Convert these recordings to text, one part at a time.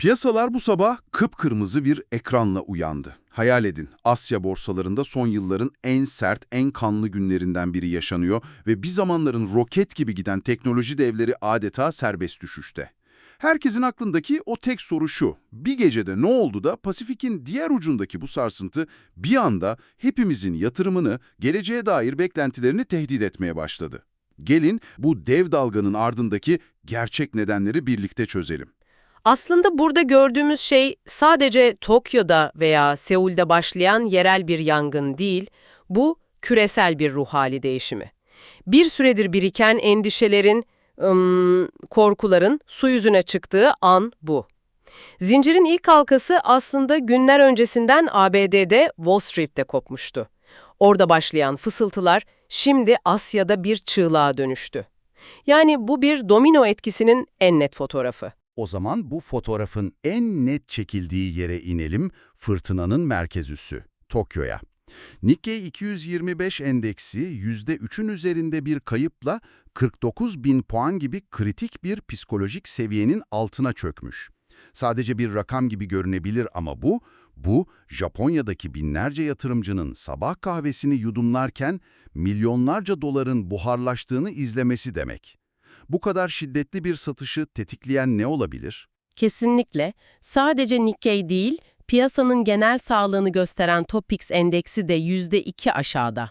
Piyasalar bu sabah kıpkırmızı bir ekranla uyandı. Hayal edin, Asya borsalarında son yılların en sert, en kanlı günlerinden biri yaşanıyor ve bir zamanların roket gibi giden teknoloji devleri adeta serbest düşüşte. Herkesin aklındaki o tek soru şu, bir gecede ne oldu da Pasifik'in diğer ucundaki bu sarsıntı bir anda hepimizin yatırımını, geleceğe dair beklentilerini tehdit etmeye başladı. Gelin bu dev dalganın ardındaki gerçek nedenleri birlikte çözelim. Aslında burada gördüğümüz şey sadece Tokyo'da veya Seul'de başlayan yerel bir yangın değil, bu küresel bir ruh hali değişimi. Bir süredir biriken endişelerin, ım, korkuların su yüzüne çıktığı an bu. Zincirin ilk halkası aslında günler öncesinden ABD'de Wall Street'te kopmuştu. Orada başlayan fısıltılar şimdi Asya'da bir çığlığa dönüştü. Yani bu bir domino etkisinin en net fotoğrafı. O zaman bu fotoğrafın en net çekildiği yere inelim, fırtınanın merkez üssü, Tokyo'ya. Nikkei 225 endeksi %3'ün üzerinde bir kayıpla 49 bin puan gibi kritik bir psikolojik seviyenin altına çökmüş. Sadece bir rakam gibi görünebilir ama bu, bu Japonya'daki binlerce yatırımcının sabah kahvesini yudumlarken milyonlarca doların buharlaştığını izlemesi demek. Bu kadar şiddetli bir satışı tetikleyen ne olabilir? Kesinlikle. Sadece Nikkei değil, piyasanın genel sağlığını gösteren Topix endeksi de %2 aşağıda.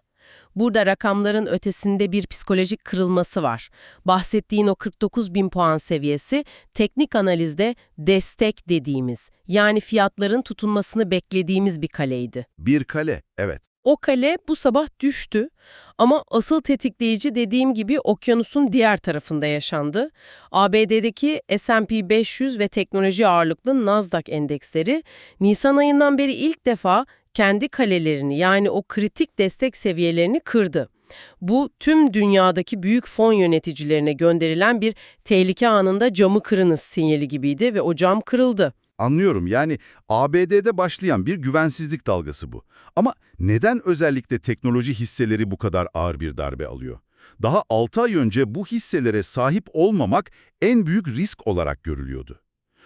Burada rakamların ötesinde bir psikolojik kırılması var. Bahsettiğin o 49 bin puan seviyesi teknik analizde destek dediğimiz, yani fiyatların tutunmasını beklediğimiz bir kaleydi. Bir kale, evet. O kale bu sabah düştü ama asıl tetikleyici dediğim gibi okyanusun diğer tarafında yaşandı. ABD'deki S&P 500 ve teknoloji ağırlıklı Nasdaq endeksleri Nisan ayından beri ilk defa kendi kalelerini yani o kritik destek seviyelerini kırdı. Bu tüm dünyadaki büyük fon yöneticilerine gönderilen bir tehlike anında camı kırınız sinyali gibiydi ve o cam kırıldı. Anlıyorum yani ABD'de başlayan bir güvensizlik dalgası bu. Ama neden özellikle teknoloji hisseleri bu kadar ağır bir darbe alıyor? Daha 6 ay önce bu hisselere sahip olmamak en büyük risk olarak görülüyordu.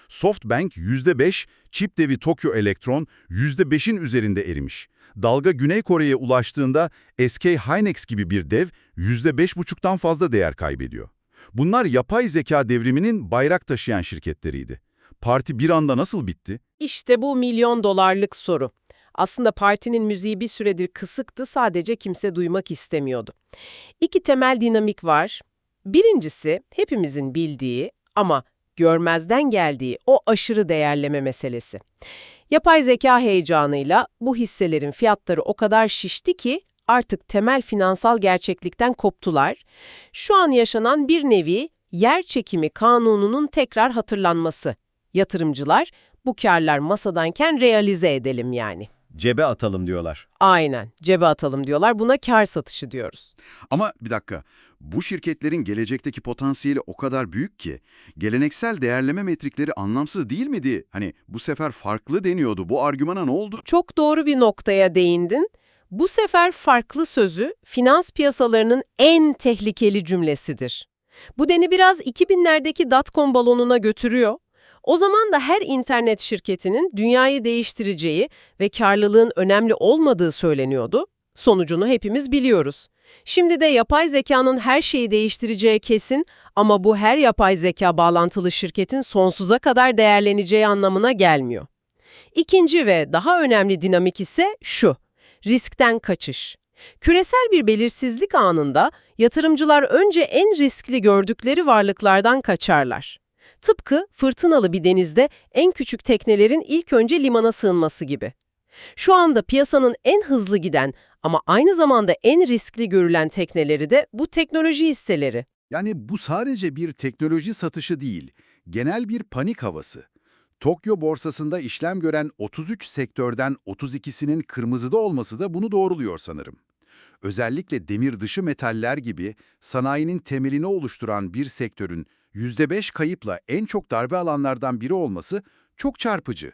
Softbank %5, çip devi Tokyo Elektron %5'in üzerinde erimiş. Dalga Güney Kore'ye ulaştığında SK Hynix gibi bir dev %5,5'tan fazla değer kaybediyor. Bunlar yapay zeka devriminin bayrak taşıyan şirketleriydi. Parti bir anda nasıl bitti? İşte bu milyon dolarlık soru. Aslında partinin müziği bir süredir kısıktı, sadece kimse duymak istemiyordu. İki temel dinamik var. Birincisi, hepimizin bildiği ama görmezden geldiği o aşırı değerleme meselesi. Yapay zeka heyecanıyla bu hisselerin fiyatları o kadar şişti ki artık temel finansal gerçeklikten koptular. Şu an yaşanan bir nevi yer çekimi kanununun tekrar hatırlanması. Yatırımcılar bu karlar masadayken realize edelim yani. Cebe atalım diyorlar. Aynen, cebe atalım diyorlar. Buna kar satışı diyoruz. Ama bir dakika, bu şirketlerin gelecekteki potansiyeli o kadar büyük ki, geleneksel değerleme metrikleri anlamsız değil miydi? Hani bu sefer farklı deniyordu, bu argümana ne oldu? Çok doğru bir noktaya değindin. Bu sefer farklı sözü finans piyasalarının en tehlikeli cümlesidir. Bu deni biraz 2000'lerdeki dotcom balonuna götürüyor. O zaman da her internet şirketinin dünyayı değiştireceği ve karlılığın önemli olmadığı söyleniyordu. Sonucunu hepimiz biliyoruz. Şimdi de yapay zekanın her şeyi değiştireceği kesin ama bu her yapay zeka bağlantılı şirketin sonsuza kadar değerleneceği anlamına gelmiyor. İkinci ve daha önemli dinamik ise şu, riskten kaçış. Küresel bir belirsizlik anında yatırımcılar önce en riskli gördükleri varlıklardan kaçarlar. Tıpkı fırtınalı bir denizde en küçük teknelerin ilk önce limana sığınması gibi. Şu anda piyasanın en hızlı giden ama aynı zamanda en riskli görülen tekneleri de bu teknoloji hisseleri. Yani bu sadece bir teknoloji satışı değil, genel bir panik havası. Tokyo borsasında işlem gören 33 sektörden 32'sinin kırmızıda olması da bunu doğruluyor sanırım. Özellikle demir dışı metaller gibi sanayinin temelini oluşturan bir sektörün %5 kayıpla en çok darbe alanlardan biri olması çok çarpıcı.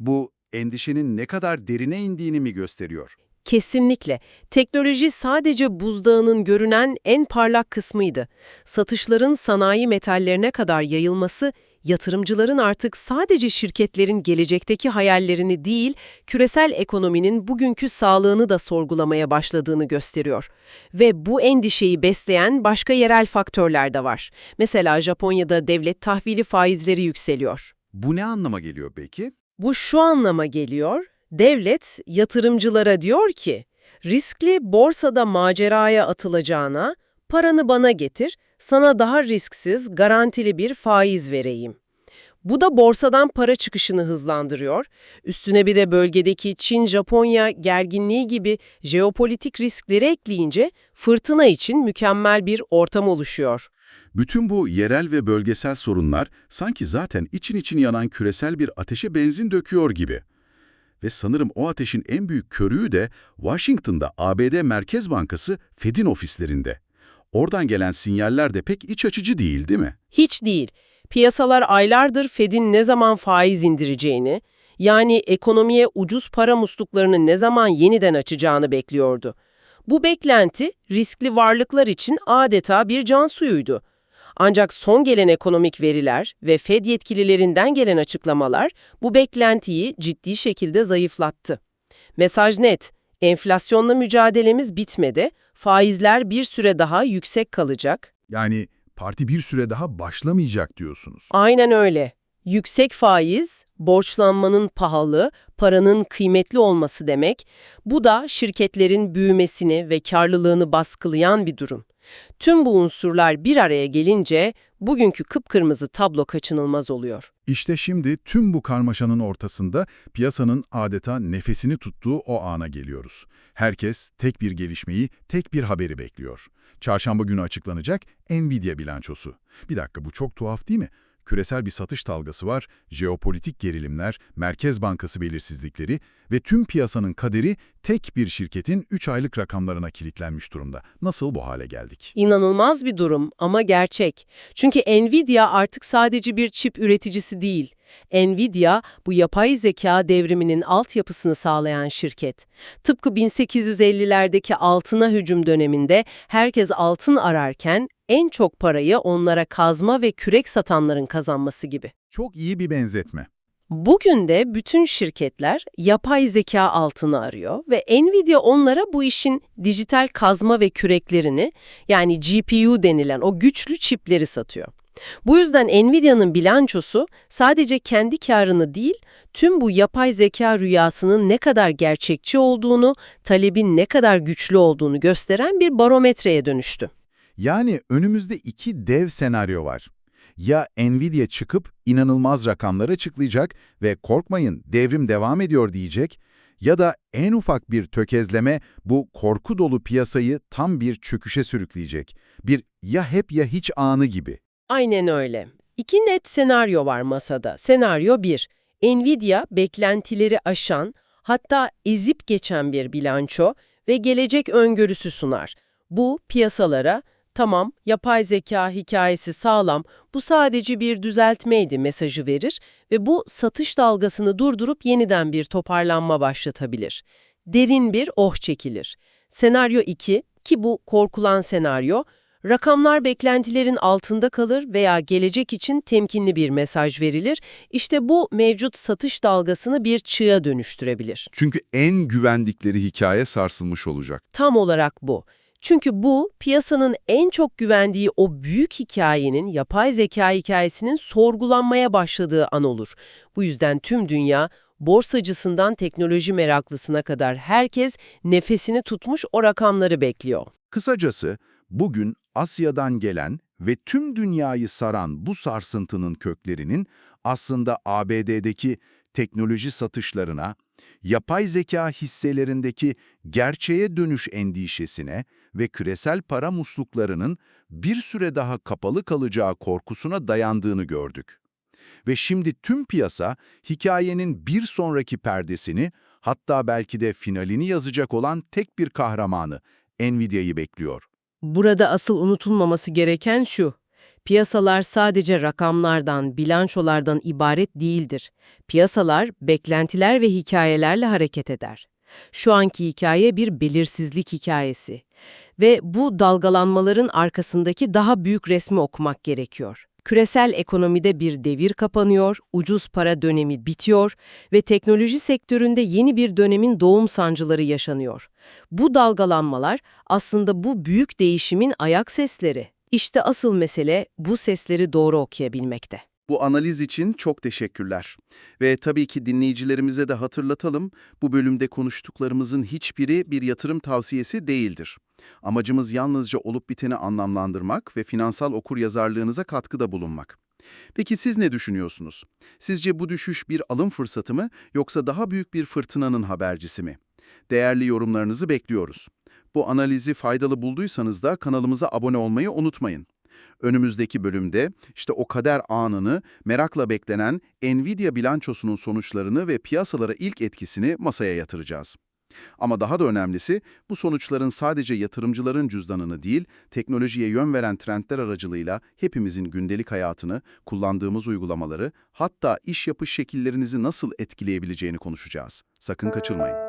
Bu endişenin ne kadar derine indiğini mi gösteriyor? Kesinlikle. Teknoloji sadece buzdağının görünen en parlak kısmıydı. Satışların sanayi metallerine kadar yayılması yatırımcıların artık sadece şirketlerin gelecekteki hayallerini değil, küresel ekonominin bugünkü sağlığını da sorgulamaya başladığını gösteriyor. Ve bu endişeyi besleyen başka yerel faktörler de var. Mesela Japonya'da devlet tahvili faizleri yükseliyor. Bu ne anlama geliyor peki? Bu şu anlama geliyor, devlet yatırımcılara diyor ki, riskli borsada maceraya atılacağına, paranı bana getir, sana daha risksiz, garantili bir faiz vereyim. Bu da borsadan para çıkışını hızlandırıyor. Üstüne bir de bölgedeki Çin-Japonya gerginliği gibi jeopolitik riskleri ekleyince fırtına için mükemmel bir ortam oluşuyor. Bütün bu yerel ve bölgesel sorunlar sanki zaten için için yanan küresel bir ateşe benzin döküyor gibi. Ve sanırım o ateşin en büyük körüğü de Washington'da ABD Merkez Bankası Fed'in ofislerinde. Oradan gelen sinyaller de pek iç açıcı değil değil mi? Hiç değil. Piyasalar aylardır Fed'in ne zaman faiz indireceğini, yani ekonomiye ucuz para musluklarını ne zaman yeniden açacağını bekliyordu. Bu beklenti riskli varlıklar için adeta bir can suyuydu. Ancak son gelen ekonomik veriler ve Fed yetkililerinden gelen açıklamalar bu beklentiyi ciddi şekilde zayıflattı. Mesaj net, enflasyonla mücadelemiz bitmedi, faizler bir süre daha yüksek kalacak, Yani parti bir süre daha başlamayacak diyorsunuz. Aynen öyle. Yüksek faiz, borçlanmanın pahalı, paranın kıymetli olması demek. Bu da şirketlerin büyümesini ve karlılığını baskılayan bir durum. Tüm bu unsurlar bir araya gelince bugünkü kıpkırmızı tablo kaçınılmaz oluyor. İşte şimdi tüm bu karmaşanın ortasında piyasanın adeta nefesini tuttuğu o ana geliyoruz. Herkes tek bir gelişmeyi, tek bir haberi bekliyor. Çarşamba günü açıklanacak Nvidia bilançosu. Bir dakika bu çok tuhaf değil mi? Küresel bir satış dalgası var, jeopolitik gerilimler, Merkez Bankası belirsizlikleri ve tüm piyasanın kaderi tek bir şirketin 3 aylık rakamlarına kilitlenmiş durumda. Nasıl bu hale geldik? İnanılmaz bir durum ama gerçek. Çünkü Nvidia artık sadece bir çip üreticisi değil. Nvidia, bu yapay zeka devriminin altyapısını sağlayan şirket. Tıpkı 1850'lerdeki altına hücum döneminde herkes altın ararken en çok parayı onlara kazma ve kürek satanların kazanması gibi. Çok iyi bir benzetme. Bugün de bütün şirketler yapay zeka altını arıyor ve Nvidia onlara bu işin dijital kazma ve küreklerini yani GPU denilen o güçlü çipleri satıyor. Bu yüzden Nvidia'nın bilançosu sadece kendi karını değil, tüm bu yapay zeka rüyasının ne kadar gerçekçi olduğunu, talebin ne kadar güçlü olduğunu gösteren bir barometreye dönüştü. Yani önümüzde iki dev senaryo var. Ya Nvidia çıkıp inanılmaz rakamlar açıklayacak ve korkmayın devrim devam ediyor diyecek ya da en ufak bir tökezleme bu korku dolu piyasayı tam bir çöküşe sürükleyecek. Bir ya hep ya hiç anı gibi. Aynen öyle. İki net senaryo var masada. Senaryo 1. Nvidia beklentileri aşan, hatta ezip geçen bir bilanço ve gelecek öngörüsü sunar. Bu piyasalara tamam yapay zeka hikayesi sağlam, bu sadece bir düzeltmeydi mesajı verir ve bu satış dalgasını durdurup yeniden bir toparlanma başlatabilir. Derin bir oh çekilir. Senaryo 2 ki bu korkulan senaryo, Rakamlar beklentilerin altında kalır veya gelecek için temkinli bir mesaj verilir. İşte bu mevcut satış dalgasını bir çığa dönüştürebilir. Çünkü en güvendikleri hikaye sarsılmış olacak. Tam olarak bu. Çünkü bu piyasanın en çok güvendiği o büyük hikayenin, yapay zeka hikayesinin sorgulanmaya başladığı an olur. Bu yüzden tüm dünya, borsacısından teknoloji meraklısına kadar herkes nefesini tutmuş o rakamları bekliyor. Kısacası bugün Asya'dan gelen ve tüm dünyayı saran bu sarsıntının köklerinin aslında ABD'deki teknoloji satışlarına, yapay zeka hisselerindeki gerçeğe dönüş endişesine ve küresel para musluklarının bir süre daha kapalı kalacağı korkusuna dayandığını gördük. Ve şimdi tüm piyasa hikayenin bir sonraki perdesini, hatta belki de finalini yazacak olan tek bir kahramanı, Nvidia'yı bekliyor. Burada asıl unutulmaması gereken şu. Piyasalar sadece rakamlardan, bilançolardan ibaret değildir. Piyasalar beklentiler ve hikayelerle hareket eder. Şu anki hikaye bir belirsizlik hikayesi. Ve bu dalgalanmaların arkasındaki daha büyük resmi okumak gerekiyor. Küresel ekonomide bir devir kapanıyor, ucuz para dönemi bitiyor ve teknoloji sektöründe yeni bir dönemin doğum sancıları yaşanıyor. Bu dalgalanmalar aslında bu büyük değişimin ayak sesleri. İşte asıl mesele bu sesleri doğru okuyabilmekte. Bu analiz için çok teşekkürler. Ve tabii ki dinleyicilerimize de hatırlatalım, bu bölümde konuştuklarımızın hiçbiri bir yatırım tavsiyesi değildir. Amacımız yalnızca olup biteni anlamlandırmak ve finansal okuryazarlığınıza katkıda bulunmak. Peki siz ne düşünüyorsunuz? Sizce bu düşüş bir alım fırsatı mı yoksa daha büyük bir fırtınanın habercisi mi? Değerli yorumlarınızı bekliyoruz. Bu analizi faydalı bulduysanız da kanalımıza abone olmayı unutmayın. Önümüzdeki bölümde işte o kader anını merakla beklenen Nvidia bilançosunun sonuçlarını ve piyasalara ilk etkisini masaya yatıracağız. Ama daha da önemlisi bu sonuçların sadece yatırımcıların cüzdanını değil, teknolojiye yön veren trendler aracılığıyla hepimizin gündelik hayatını, kullandığımız uygulamaları, hatta iş yapış şekillerinizi nasıl etkileyebileceğini konuşacağız. Sakın kaçırmayın.